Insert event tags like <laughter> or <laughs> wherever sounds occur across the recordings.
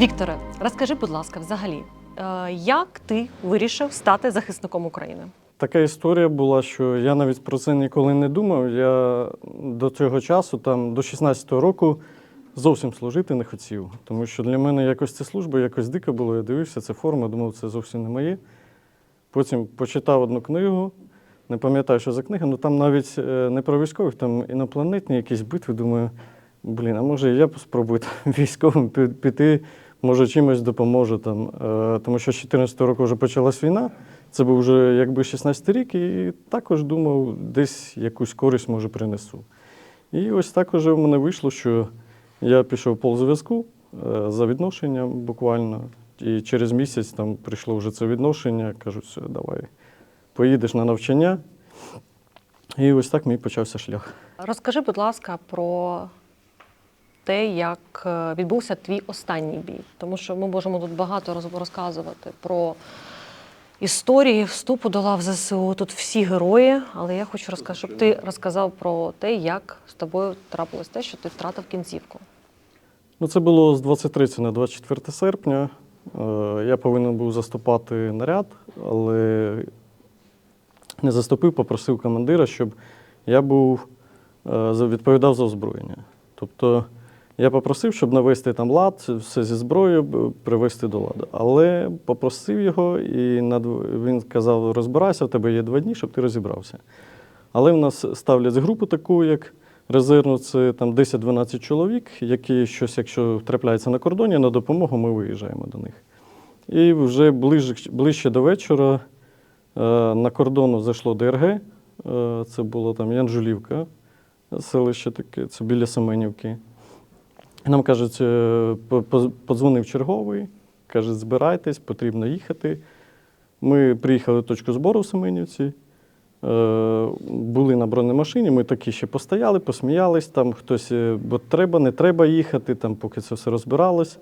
Вікторе, розкажи, будь ласка, взагалі, е, як ти вирішив стати захисником України? Така історія була, що я навіть про це ніколи не думав. Я до цього часу, там до 16-го року, зовсім служити не хотів. Тому що для мене якось ця служба якось дико було. Я дивився, це форма, думав, це зовсім не моє. Потім почитав одну книгу, не пам'ятаю, що за книга, але там навіть е, не про військових, там інопланетні якісь битви. Думаю, блін, а може я спробую там <laughs> військовим піти, може чимось допоможу там. Е, Тому що з 14 року вже почалась війна. Це був вже якби 16 рік, і також думав, десь якусь користь може принесу. І ось так уже в мене вийшло, що я пішов по зв'язку е, за відношенням буквально. І через місяць там прийшло вже це відношення. Кажуть, все, давай, поїдеш на навчання. І ось так мій почався шлях. Розкажи, будь ласка, про те, як е, відбувся твій останній бій. Тому що ми можемо тут багато розказувати про історії вступу до лав ЗСУ. Тут всі герої, але я хочу розказати, щоб ти розказав про те, як з тобою трапилось те, що ти втратив кінцівку. Ну, це було з 23 на 24 серпня. Е, Я повинен був заступати наряд, але не заступив, попросив командира, щоб я був е, відповідав за озброєння. Тобто я попросив, щоб навести там лад, все зі зброєю привести до ладу. Але попросив його, і він казав: розбирайся, в тебе є два дні, щоб ти розібрався. Але в нас ставлять групу таку, як резервну, це там 10-12 чоловік, які щось, якщо трапляється на кордоні, на допомогу ми виїжджаємо до них. І вже ближче, ближче до вечора е, на кордону зайшло ДРГ. Е, це було там Янжулівка, селище таке, це біля Семенівки. Нам кажуть, е, по- по- подзвонив черговий, каже, збирайтесь, потрібно їхати. Ми приїхали в точку збору в Семенівці. Е, Були на бронемашині, ми такі ще постояли, посміялись, там хтось, е, бо треба, не треба їхати, там, поки це все розбиралось.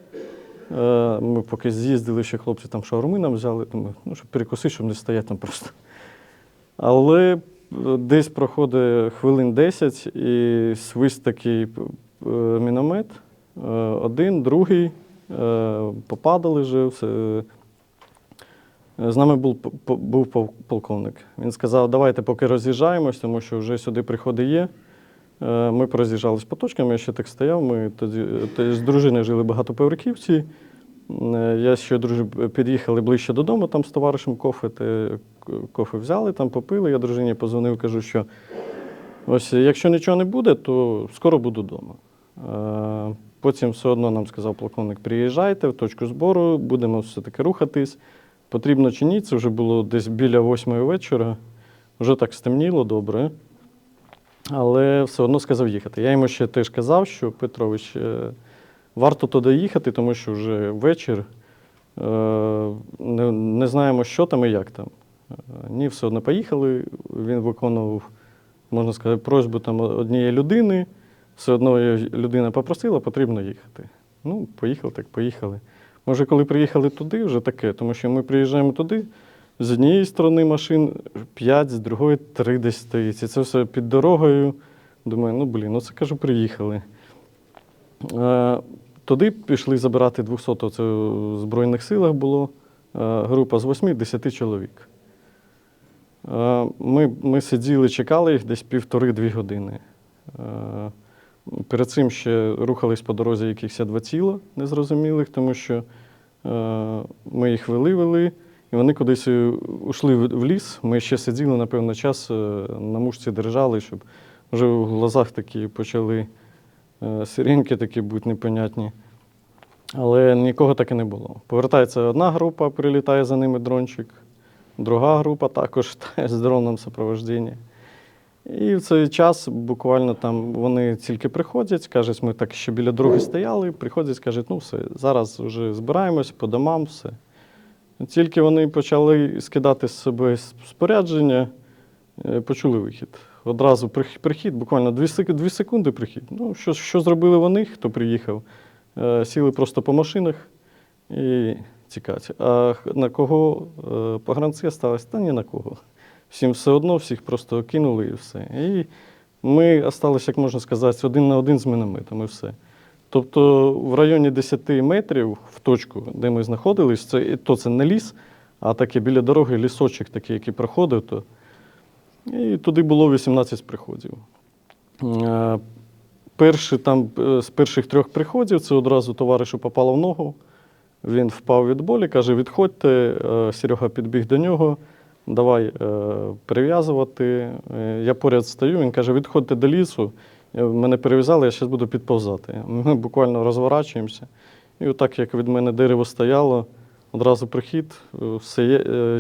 Ми поки з'їздили, ще хлопці там шаурми нам взяли, ну, щоб перекусити, щоб не стояти там просто. Але десь проходить хвилин 10 і свист такий міномет. Е, Один, другий, е, попадали вже, все. З нами був, був полковник. Він сказав, давайте поки роз'їжджаємось, тому що вже сюди приходи є. Е, Ми пороз'їжджались по точкам, я ще так стояв. Ми тоді, тоді з дружиною жили багатоповерхівці. Е, Я ще дружи, під'їхали ближче додому там з товаришем кофе. Те, кофе взяли, там попили. Я дружині позвонив, кажу, що ось якщо нічого не буде, то скоро буду вдома. Потім все одно нам сказав полковник, приїжджайте в точку збору, будемо все-таки рухатись. Потрібно чи ні, це вже було десь біля восьмої вечора. Вже так стемніло добре. Але все одно сказав їхати. Я йому ще теж казав, що Петрович, е, варто туди їхати, тому що вже вечір. е, Не, не знаємо, що там і як там. Е, Ні, все одно поїхали. Він виконував, можна сказати, просьбу там однієї людини. Все одно людина попросила, потрібно їхати. Ну, поїхали, так поїхали. Може, коли приїхали туди, вже таке, тому що ми приїжджаємо туди, з однієї сторони машин 5, з другої 3 десь стоїть. І це все під дорогою. Думаю, ну блін, ну це кажу, приїхали. Е, Туди пішли забирати 200 це в Збройних силах було. е, Група з 8-10 чоловік. Е, Ми, ми сиділи, чекали їх десь півтори-дві години. Е, Перед цим ще рухались по дорозі якихось два тіла незрозумілих, тому що е, ми їх вели, вели, і вони кудись е, ушли в, ліс. Ми ще сиділи, напевно, час е, на мушці держали, щоб вже в глазах такі почали сиренки такі бути непонятні. Але нікого так і не було. Повертається одна група, прилітає за ними дрончик, друга група також <laughs> з дроном супроводження. І в цей час буквально там вони тільки приходять, кажуть, ми так ще біля дороги стояли, приходять, кажуть, ну все, зараз вже збираємось по домам, все. Тільки вони почали скидати з себе спорядження, е, почули вихід. Одразу прихід, буквально 2 секунди, дві секунди прихід. Ну, що, що зробили вони, хто приїхав? Е, Сіли просто по машинах і тікати. А на кого е, погранці сталося? Та ні на кого. Всім все одно, всіх просто кинули і все. І ми залишилися, як можна сказати, один на один з мінометом і все. Тобто в районі 10 метрів в точку, де ми знаходились, це, то це не ліс, а таке біля дороги лісочок такий, який проходив. То, і туди було 18 приходів. Е, Перший, там, е, з перших трьох приходів це одразу товаришу попало в ногу. Він впав від болі, каже: відходьте. Е, Серега підбіг до нього, давай е, перев'язувати. Е, Я поряд стою, він каже: відходьте до лісу. Е, Мене перев'язали, я зараз буду підповзати. <laughs> Ми буквально розворачуємося. І отак, як від мене дерево стояло, одразу прихід, е, все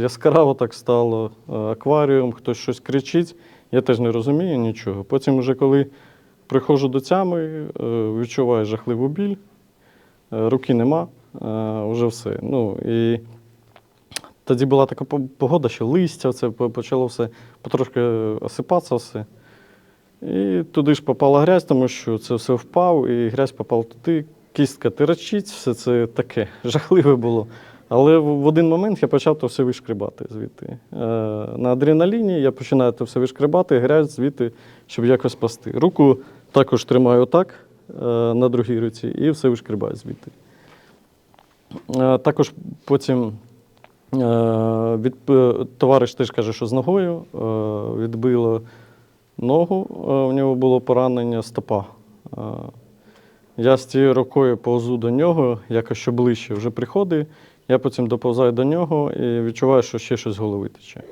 яскраво так стало, акваріум, хтось щось кричить. Я теж не розумію нічого. Потім, вже коли приходжу до тями, відчуваю жахливу біль, руки нема, е, вже все. Ну, і тоді була така погода, що листя це почало все потрошки осипатися все. І туди ж попала грязь, тому що це все впав, і грязь попала туди, кістка тирачить, все це таке <laughs> жахливе було. Але в один момент я почав то все вишкрібати звідти. Е, на адреналіні я починаю то все вишкрібати, грязь звідти, щоб якось спасти. Руку також тримаю так е, на другій руці і все вишкрібаю звідти. Е, також потім е, від, е, товариш теж каже, що з ногою е, відбило ногу, е, в нього було поранення стопа. Е, Я з цією рукою повзу до нього, якось що ближче вже приходить. Я потім доповзаю до нього і відчуваю, що ще щось з голови тече.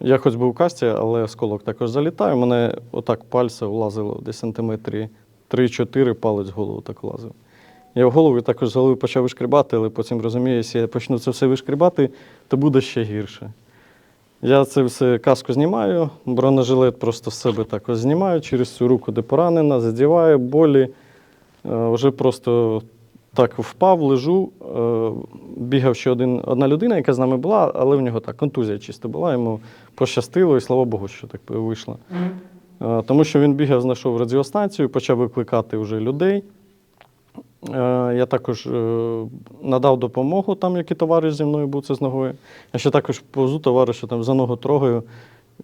Я хоч був в касті, але осколок також залітає. У мене отак пальце влазило десь сантиметрі 3-4 палець в голову так влазив. Я в голову також з голови почав вишкрібати, але потім розумію, якщо я почну це все вишкрібати, то буде ще гірше. Я це все каску знімаю, бронежилет просто з себе так ось знімаю через цю руку, де поранена, задіваю, болі. Е, Вже просто так впав, лежу. Е, Бігав ще один, одна людина, яка з нами була, але в нього так контузія чисто була, йому пощастило, і слава Богу, що так вийшло. Е, Тому що він бігав, знайшов радіостанцію, почав викликати вже людей. Е, Я також е, надав допомогу там, який товариш зі мною був це з ногою. Я ще також повзу товариша там за ногу трогаю.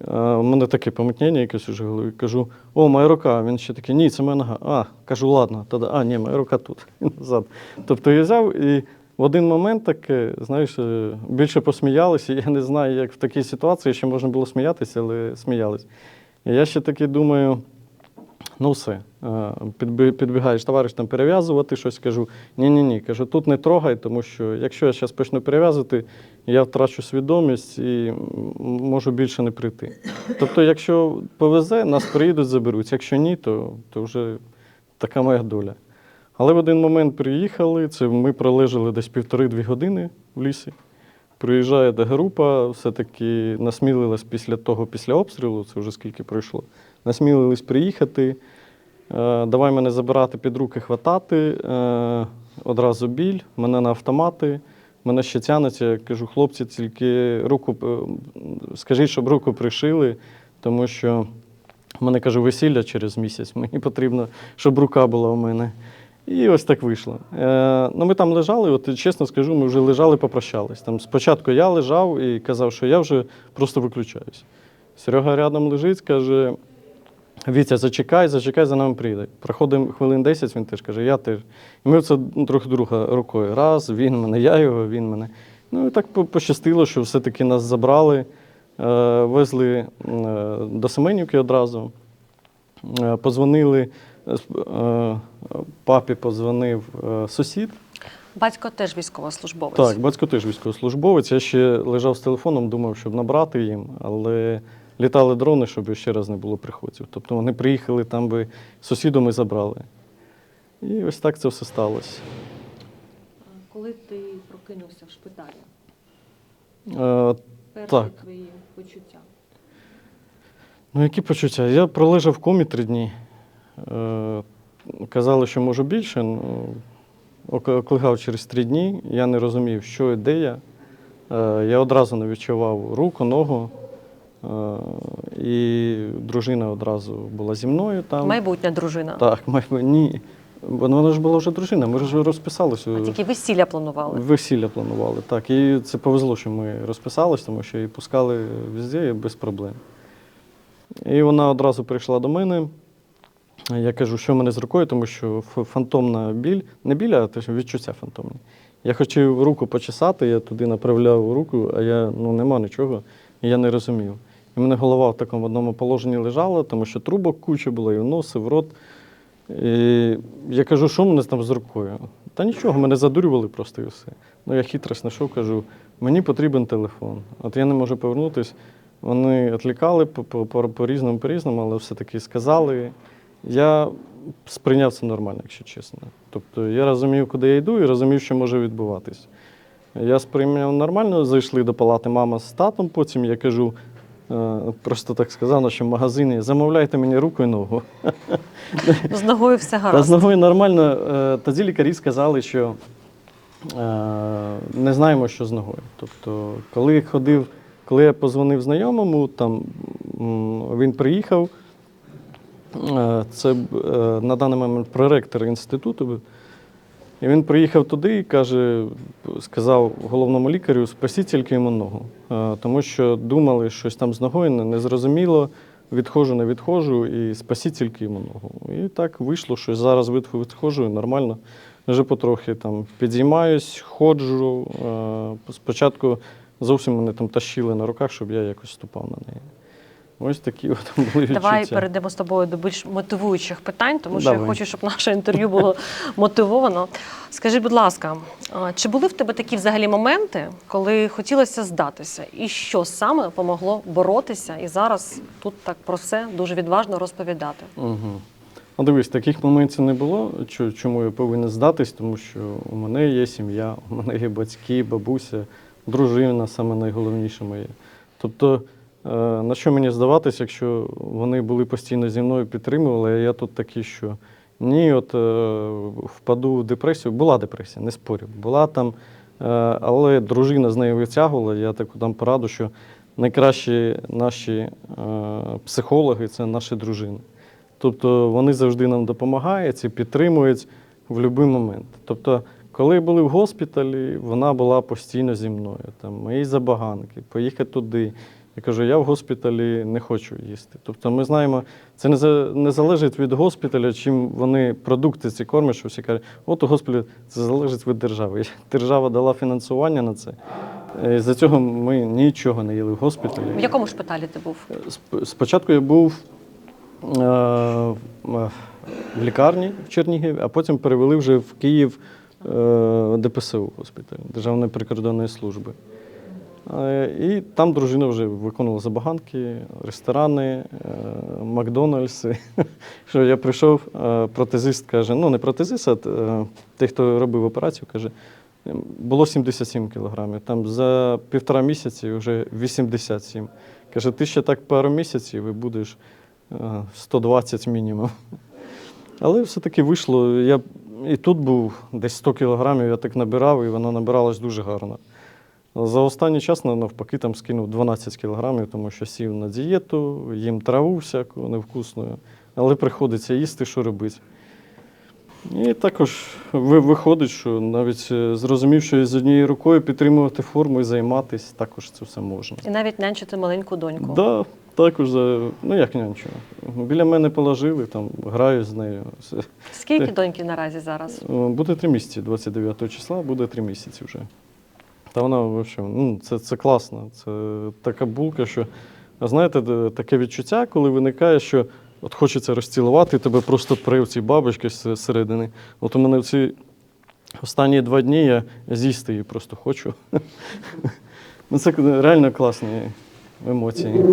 Е, У мене таке помутнення якесь уже голові. Кажу, о, моя рука. Він ще такий, ні, це моя нога. А, кажу, ладно, тоді, а, ні, моя рука тут. <laughs> І назад. Тобто я взяв і в один момент таке, знаєш, е, більше посміялися. Я не знаю, як в такій ситуації ще можна було сміятися, але сміялись. І я ще таки думаю, Ну, все. Е, Підбігаєш товариш там перев'язувати щось, кажу, ні-ні-ні, кажу, тут не трогай, тому що якщо я зараз почну перев'язувати, я втрачу свідомість і можу більше не прийти. Тобто, якщо повезе, нас приїдуть, заберуть. Якщо ні, то, то вже така моя доля. Але в один момент приїхали, це ми пролежали десь півтори-дві години в лісі. Приїжджає група, все-таки насмілилась після того, після обстрілу, це вже скільки пройшло, насмілились приїхати. Е, давай мене забирати під руки, хватати. Е, одразу біль, мене на автомати, мене ще тянеться. Я кажу, хлопці, тільки руку, е, скажіть, щоб руку пришили, тому що в мене кажу, весілля через місяць. Мені потрібно, щоб рука була у мене. І ось так вийшло. Ну, ми там лежали, от чесно скажу, ми вже лежали, попрощались. Там спочатку я лежав і казав, що я вже просто виключаюсь. Серега рядом лежить, каже: Вітя, зачекай, зачекай, за нами прийде. Проходимо хвилин 10, він теж каже, я теж. І ми це друг друга рукою. Раз, він мене, я його, він мене. Ну і так пощастило, що все-таки нас забрали, е, везли е, до Семенівки одразу. Е, Позвонили, папі позвонив сусід. Батько теж військовослужбовець. Так, батько теж військовослужбовець. Я ще лежав з телефоном, думав, щоб набрати їм, але літали дрони, щоб ще раз не було приходів. Тобто вони приїхали там би сусіду ми забрали. І ось так це все сталося. Коли ти прокинувся в шпиталі, Е, перші Так. твої почуття? Ну, які почуття? Я пролежав в комі три дні. Е, казали, що можу більше. Ну, ок- оклигав через три дні. Я не розумів, що і де я. Е, я одразу не відчував руку, ногу. Е, і дружина одразу була зі мною там. Майбутня дружина. Так, майбутнє. Ні. Вона вона ж була вже дружина, ми ж розписалися. А тільки весілля планували. Весілля планували, так. І це повезло, що ми розписались, тому що її пускали везде і без проблем. І вона одразу прийшла до мене. Я кажу, що в мене з рукою, тому що фантомна біль, не біль, а те, що відчуття фантомні. Я хотів руку почесати, я туди направляв руку, а я ну нема нічого, і я не розумів. І в мене голова в такому одному положенні лежала, тому що трубок куча було, і в і в рот. І я кажу, що мене там з рукою? Та нічого, мене задурювали просто і все. Ну я хитро знайшов, кажу, мені потрібен телефон. От я не можу повернутися. Вони відлікали по- по- по- по-різному, по-різному, але все-таки сказали. Я сприйняв це нормально, якщо чесно. Тобто я розумів, куди я йду, і розумів, що може відбуватись. Я сприйняв нормально, зайшли до палати мама з татом, потім я кажу, просто так сказав, нашому магазині, замовляйте мені руку і ногу. З ногою все Та гаразд. з ногою нормально. Е, Тоді лікарі сказали, що е, не знаємо, що з ногою. Тобто, коли ходив, коли я позвонив знайомому, там він приїхав. Е, Це е, на даний момент проректор інституту. І він приїхав туди і каже, сказав головному лікарю, спасіть тільки йому ногу. Е, Тому що думали, щось там з ногою не- незрозуміло, відходжу, не відходжу, і спасіть тільки йому ногу. І так вийшло, що зараз відходжу і нормально. Вже потрохи там підіймаюсь, ходжу. Е, Спочатку зовсім мене там тащили на руках, щоб я якось ступав на неї. Ось такі от були відчуття. Давай перейдемо з тобою до більш мотивуючих питань, тому що я хочу, щоб наше інтерв'ю було мотивовано. Скажи, будь ласка, чи були в тебе такі взагалі моменти, коли хотілося здатися? І що саме помогло боротися? І зараз тут так про все дуже відважно розповідати. Угу. Ну, дивись, таких моментів не було. Чому я повинен здатись? Тому що у мене є сім'я, у мене є батьки, бабуся, дружина, саме найголовніше моє. Тобто, на що мені здаватись, якщо вони були постійно зі мною підтримували, а я тут такий, що ні, от е, впаду в депресію. Була депресія, не спорю. Була там, е, але дружина з нею витягувала. Я таку дам пораду, що найкращі наші е, психологи це наші дружини. Тобто вони завжди нам допомагають і підтримують в будь-який момент. Тобто, коли були в госпіталі, вона була постійно зі мною. Там, мої забаганки, поїхати туди. Я кажу, я в госпіталі не хочу їсти. Тобто ми знаємо, це не, за- не залежить від госпіталя, чим вони продукти ці кормять, що всі кажуть, от у госпіталі це залежить від держави. Держава дала фінансування на це. Е, За цього ми нічого не їли в госпіталі. В якому шпиталі ти був? Спочатку я був е, в в лікарні в Чернігові, а потім перевели вже в Київ е, ДПСУ госпіталь Державної прикордонної служби. Е, І там дружина вже виконувала забаганки, ресторани, е, Макдональдси. <laughs> Що я прийшов, е, протезист каже, ну не протезист, а той, хто робив операцію, каже, «Ем, було 77 кілограмів. Там за півтора місяці вже 87. Каже, ти ще так пару місяців і будеш е, 120 мінімум. <laughs> Але все-таки вийшло. Я і тут був десь 100 кілограмів, я так набирав, і вона набиралась дуже гарно. За останній час навпаки там скинув 12 кілограмів, тому що сів на дієту, їм траву всяку невкусну, але приходиться їсти, що робити. І також виходить, що навіть е, зрозумів, що з однією рукою підтримувати форму і займатися, також це все можна. І навіть нянчити маленьку доньку. Да, також, ну як нянчу. Біля мене положили, там граю з нею. Скільки доньки наразі зараз? Е, Буде три місяці, 29 числа, буде три місяці вже. Та вона взагалі, ну, це, це класно. Це така булка, що, знаєте, таке відчуття, коли виникає, що от хочеться розцілувати, тебе просто пре в ці бабочки зсередини. От у мене в ці останні два дні я з'їсти її просто хочу. <laughs> Ну, це реально класні емоції.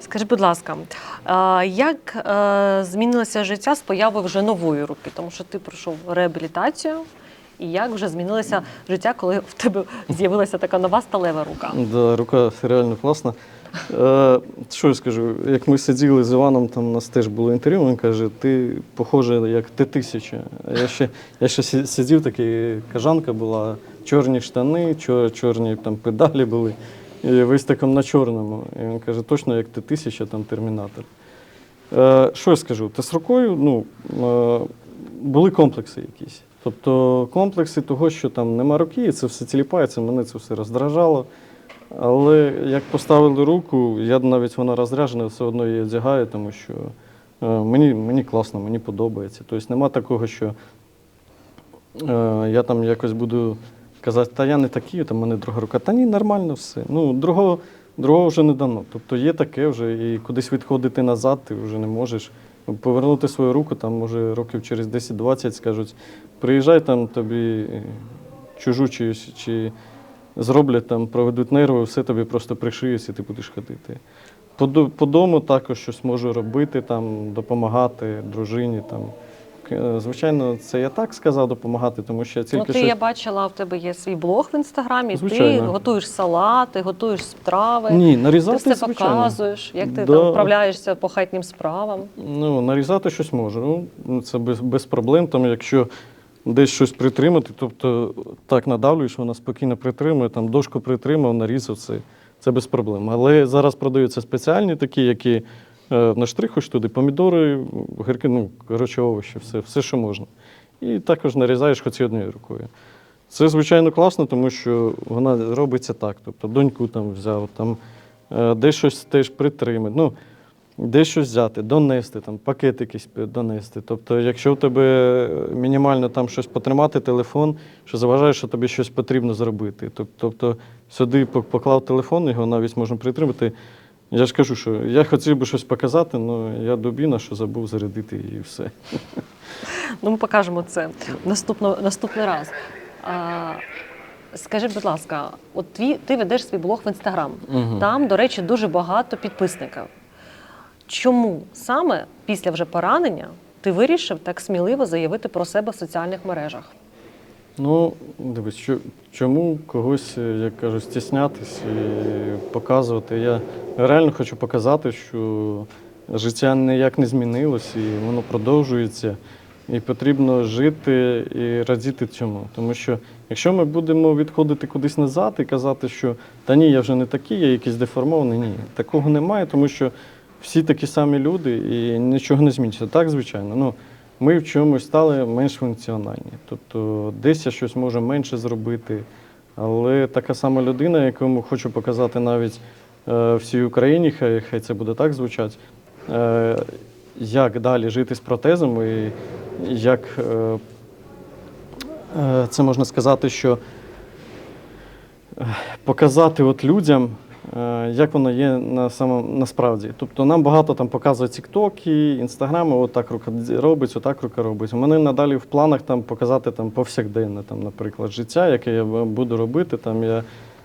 Скажи, будь ласка, як е, змінилося життя з появою вже нової руки? Тому що ти пройшов реабілітацію, і як вже змінилося життя, коли в тебе з'явилася така нова сталева рука? Да, рука реально класна. Е, що я скажу? Як ми сиділи з Іваном, там у нас теж було інтерв'ю, він каже, ти похожа як Т-1000. А я ще, я ще сидів, такий, кажанка була, чорні штани, чор, чорні там педалі були. І весь таком на чорному. І він каже, точно як Т-1000, там термінатор. Е, що я скажу? Та з рукою ну, е, були комплекси якісь. Тобто комплекси того, що там нема руки, це все тіліпається, мене це все роздражало. Але як поставили руку, я навіть вона розряджена, все одно її одягаю, тому що Е, Мені, мені класно, мені подобається. Тобто нема такого, що е, я там якось буду казати, та я не такий, там мене друга рука. Та ні, нормально все. Ну, другого, другого вже не дано. Тобто є таке вже, і кудись відходити назад ти вже не можеш. Повернути свою руку, там, може, років через 10-20 скажуть, приїжджай там тобі е, чужу чиюсь, чи зроблять там, проведуть нерви, все тобі просто пришиють і ти будеш ходити. По, дому також щось можу робити, там, допомагати дружині. Там. Е, Звичайно, це я так сказав допомагати, тому що я Ну, ти, щось... я бачила, в тебе є свій блог в інстаграмі, ти Звичайно. готуєш салати, готуєш страви. Ні, Ти все звичайно. показуєш, як ти Да. там вправляєшся по хатнім справам. Ну, нарізати щось можу. Ну, це без, без проблем. Там, якщо десь щось притримати, тобто так надавлюєш, вона спокійно притримує, там дошку притримав, нарізав це. Це без проблем. Але зараз продаються спеціальні такі, які наштрихуєш туди помідори, гірки, ну, коротше, овочі, все, все, що можна. І також нарізаєш хоч і однією рукою. Це, звичайно, класно, тому що вона робиться так. Тобто доньку там взяв, там, е, десь щось теж притримати. Ну, десь щось взяти, донести, там, пакет якийсь донести. Тобто, якщо в тебе мінімально там щось потримати, телефон, що заважає, що тобі щось потрібно зробити. Тоб- Тобто сюди поклав телефон, його навіть можна притримати. Я ж кажу, що я хотів би щось показати, але я дубіна, що забув зарядити і все. Ну, ми покажемо це наступно, наступний раз. А, скажи, будь ласка, от твій, ти ведеш свій блог в інстаграм. Мгм. Там, до речі, дуже багато підписників. Чому саме після вже поранення ти вирішив так сміливо заявити про себе в соціальних мережах? Ну, дивись, чому когось, е, як кажуть, стіснятись і показувати. Я реально хочу показати, що життя ніяк не змінилось і воно продовжується. І потрібно жити і радіти цьому. Тому що якщо ми будемо відходити кудись назад і казати, що та ні, я вже не такий, я якийсь деформований, ні, такого немає, тому що всі такі самі люди і нічого не зміниться. Так, звичайно. Ну, ми в чомусь стали менш функціональні. Тобто десь я щось можу менше зробити. Але така сама людина, якому хочу показати навіть е, всій Україні, хай, хай це буде так звучати, е, як далі жити з протезом і як е, е, це можна сказати, що е, показати от людям, як воно є на самом, насправді. Тобто нам багато там показують тіктоки, інстаграми, отак рука робить, отак рука робить. У мене надалі в планах там показати там повсякденне, там, наприклад, життя, яке я буду робити. Там я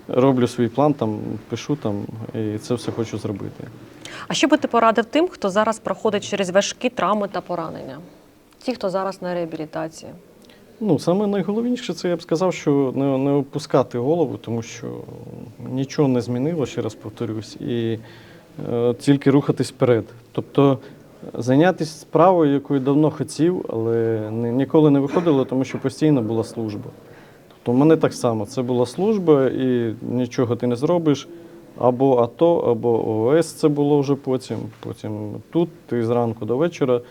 роблю свій план, там пишу там, і це все хочу зробити. А що би ти порадив тим, хто зараз проходить через важкі травми та поранення? Ті, хто зараз на реабілітації. Ну, саме найголовніше, це я б сказав, що не, не опускати голову, тому що нічого не змінило, ще раз повторюсь, і е, тільки рухатись вперед. Тобто зайнятися справою, якою давно хотів, але ні- ніколи не виходило, тому що постійно була служба. Тобто в мене так само, це була служба, і нічого ти не зробиш. Або АТО, або ООС це було вже потім. Потім тут, ти зранку до вечора.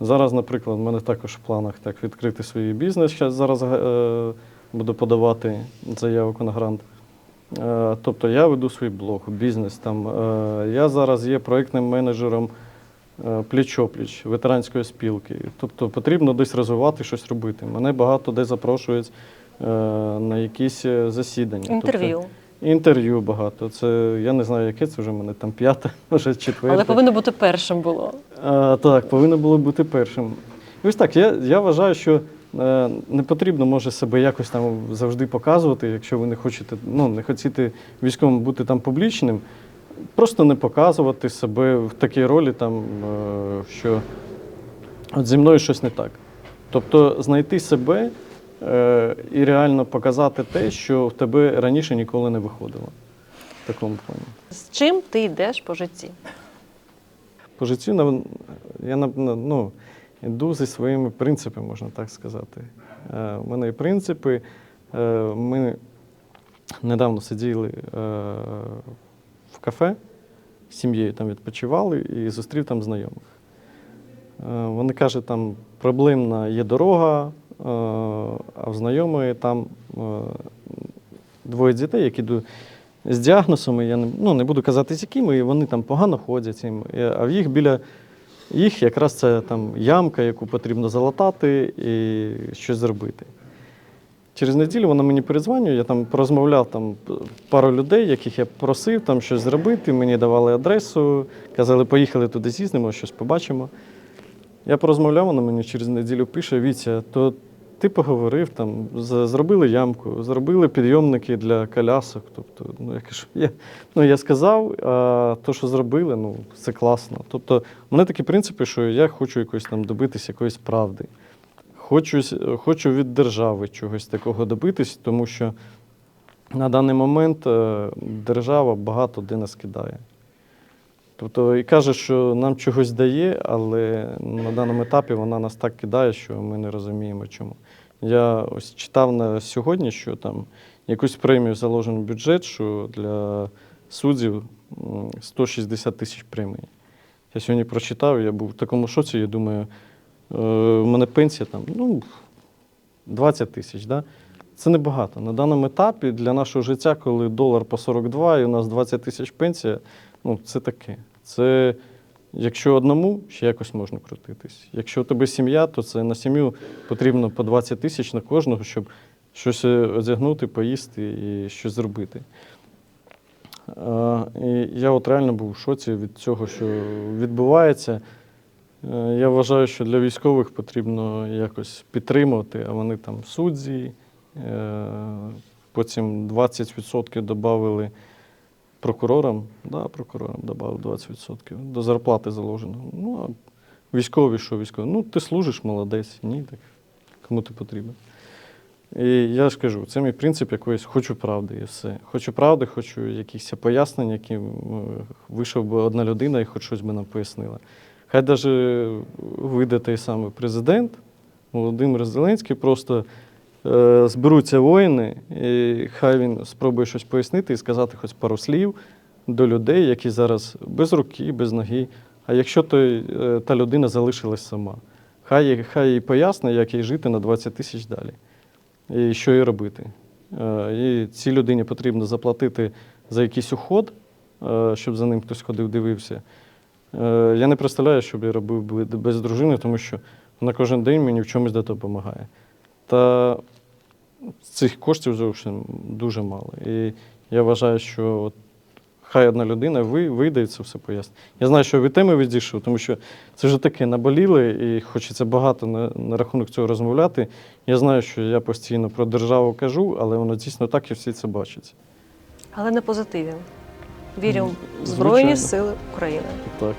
Зараз, наприклад, в мене також в планах так відкрити свій бізнес. Щас зараз е, буду подавати заявку на грант. Е, тобто я веду свій блог, бізнес там. Е, я зараз є проєктним менеджером е, пліч-опліч ветеранської спілки. Тобто потрібно десь розвивати, щось робити. Мене багато де запрошують е, на якісь е, засідання. Інтерв'ю. Тобто, інтерв'ю багато. Це я не знаю, яке це вже в мене там п'яте, <laughs> може четверте. Але повинно бути першим було. Так, повинно було бути першим. І ось так, я, я вважаю, що е, не потрібно може себе якось там завжди показувати, якщо ви не хочете, ну, не хочете військовим бути там публічним, просто не показувати себе в такій ролі, там, е, що от зі мною щось не так. Тобто знайти себе е, і реально показати те, що в тебе раніше ніколи не виходило. В такому плані. З чим ти йдеш по житті? По життю я ну, йду зі своїми принципами, можна так сказати. Е, У мене є принципи. Е, Ми недавно сиділи е, в кафе з сім'єю там відпочивали і зустрів там знайомих. Е, Вони кажуть, там проблемна є дорога, е, а в знайомої там е, двоє дітей, які йдуть з діагнозами, я не, ну, не буду казати, з якими, і вони там погано ходять, а в їх біля їх якраз це там ямка, яку потрібно залатати і щось зробити. Через неділю вона мені передзвонює, я там порозмовляв там пару людей, яких я просив там щось зробити. Мені давали адресу, казали, поїхали туди, з'їздимо, щось побачимо. Я порозмовляв, вона мені через неділю пише: Вітя, то ти поговорив, там, зробили ямку, зробили підйомники для колясок. Тобто, ну я кажу, я, ну, я сказав, а то, що зробили, ну, це класно. Тобто, в мене такі принципи, що я хочу якось там добитися якоїсь правди. Хочу, хочу від держави чогось такого добитись, тому що на даний момент е, держава багато де нас кидає. Тобто і каже, що нам чогось дає, але на даному етапі вона нас так кидає, що ми не розуміємо чому. Я ось читав на сьогодні, що там якусь премію заложений бюджет, що для суддів 160 тисяч премій. Я сьогодні прочитав, я був в такому шоці, я думаю, е, в мене пенсія там, ну, 20 тисяч. Да? Це небагато. На даному етапі для нашого життя, коли долар по 42 і у нас 20 тисяч пенсія, ну, це таке. Це якщо одному, ще якось можна крутитись. Якщо у тебе сім'я, то це на сім'ю потрібно по 20 тисяч на кожного, щоб щось е, одягнути, поїсти і щось зробити. Е, І я от реально був в шоці від цього, що відбувається. Е, Я вважаю, що для військових потрібно якось підтримувати, а вони там судді, е, потім 20% додали прокурорам. Да, прокурорам додав 20%. До зарплати заложено. Ну, а військові, що військові? Ну, ти служиш, молодець. Ні, так кому ти потрібен. І я ж кажу, це мій принцип якоїсь хочу правди і все. Хочу правди, хочу якісь пояснень, які вийшов би одна людина і хоч щось би нам пояснила. Хай навіть вийде той самий президент Володимир Зеленський, просто зберуться воїни, і хай він спробує щось пояснити і сказати хоч пару слів до людей, які зараз без руки, без ноги. А якщо той, е, та людина залишилась сама, хай, хай їй пояснить, як їй жити на 20 тисяч далі. І що їй робити. Е, І цій людині потрібно заплатити за якийсь уход, е, щоб за ним хтось ходив, дивився. Е, Я не представляю, що я робив без дружини, тому що вона кожен день мені в чомусь допомагає. Та цих коштів зовсім дуже мало. І я вважаю, що от хай одна людина ви- вийде і це все пояснить. Я знаю, що від теми відійшов, тому що це вже таке наболіле, і хочеться багато на, на рахунок цього розмовляти. Я знаю, що я постійно про державу кажу, але воно дійсно так і всі це бачать. Але не позитиві. Вірю в Збройні. Сили України. Так.